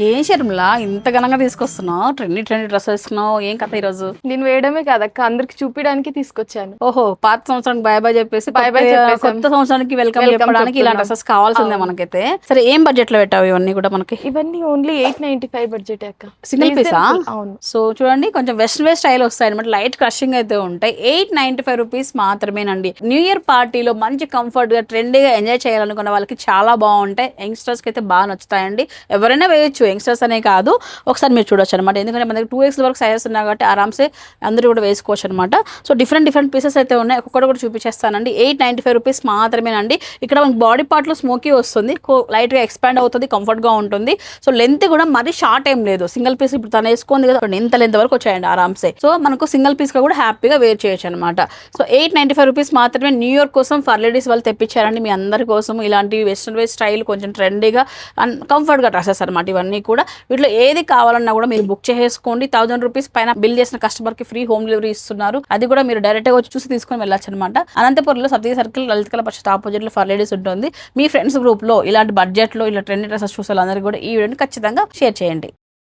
ఏం శర్మిలా ఇంత ఘనంగా తీసుకొస్తున్నావు? ట్రెండీ ట్రెండీ డ్రెస్ వేసుకున్నావు. ఏం కథ ఈరోజు? నేను వేయడమే కాదక్క అందరికి చూపించడానికి తీసుకొచ్చాను. ఓహో పాత సంవత్సరానికి బాయ్ బాయ్ చెప్పేసి Bye bye కొత్త- సంవత్సరానికి వెల్కమ్ చెప్పడానికి ఇలా చెప్తున్నాం. డ్రెస్సెస్ కావాల్సిందే మనకైతే. సరే ఏం బడ్జెట్లో పెట్టావు ఇవన్నీ కూడా మనకి? ఇవన్నీ only eight ninety five budget అక్క. సింగిల్ పీసా అవును. సో చూడండి కొంచెం వెస్ట్రన్ వేర్ స్టైల్ వస్తాయి అనమాట లైట్ క్రషింగ్ అయితే ఉంటాయి. ఎయిట్ నైన్టీ ఫైవ్ రూపీస్ మాత్రమేనండి. న్యూ ఇయర్ పార్టీలో మంచి కంఫర్ట్గా ట్రెండీగా ఎంజాయ్ చేయాలనుకున్న వాళ్ళకి చాలా బాగుంటాయి. యంగ్స్టర్స్కి అయితే బాగా నచ్చుతాయండి. ఎవరైనా వేయొచ్చు. యంగ్స్టర్స్ అనే కాదు ఒకసారి మీరు చూడొచ్చు అనమాట ఎందుకంటే మన దగ్గర టూ ఎక్స్ వరకు సైజెస్ ఉన్నాయి కాబట్టి ఆరామ్సే అందరూ కూడా వేసుకోవచ్చు అనమాట సో డిఫరెంట్ డిఫరెంట్ పీసెస్ అయితే ఉన్నాయి. ఒక్కొక్కటి కూడా చూపించేస్తానండి. ఎయిట్ నైంటీ ఫైవ్ రూపీస్ మాత్రమేనండి. ఇక్కడ మనకి బాడీ పార్ట్లో స్మోకీ వస్తుంది. లైట్గా ఎక్స్పాండ్ అవుతుంది కంఫర్ట్గా ఉంటుంది. సో లెంత్ కూడా మరీ షార్ట్ ఏం లేదు. సింగిల్ పీస్ ఇప్పుడు తను వేసుకుంది కదా ఎంత ఇంత లెంత్ వరకు వచ్చాయండి ఆరామ్సే. సో మనకు సింగిల్ పీస్గా కూడా హ్యాపీగా వేర్ చేయొచ్చు అనమాట so eight ninety five rupees మాత్రమే న్యూ ఇయర్ కోసం ఫర్ లేడీస్ వాళ్ళు తెప్పించారండి. మీ అందరి కోసం ఇలాంటి వెస్ట్రన్ వేర్ స్టైల్ కొంచెం ట్రెండీగా అండ్ కంఫర్ట్గా డ్రెస్సెస్ అనమాట ఇవన్నీ. కూడా వీటిలో ఏది కావాలన్నా కూడా మీరు బుక్ చేసుకోండి. థౌసండ్ రూపీస్ పైన బిల్ చేసిన కస్టమర్కి ఫ్రీ హోమ్ డెలివరీ ఇస్తున్నారు. అది కూడా మీరు డైరెక్ట్గా వచ్చి చూసి తీసుకొని వెళ్ళొచ్చు అనమాట అనంతపురంలో సతీ సర్కిల్ లలిత కళ పరిషత్ ఆపోజిట్లో ఫర్ లేడీస్ ఉంటుంది. మీ ఫ్రెండ్స్ గ్రూప్లో ఇలాంటి బడ్జెట్లో ఇలా ట్రెండీ డ్రెస్సెస్ చూసే వాళ్ళందరికీ కూడా ఈ వీడియోని ఖచ్చితంగా షేర్ చేయండి.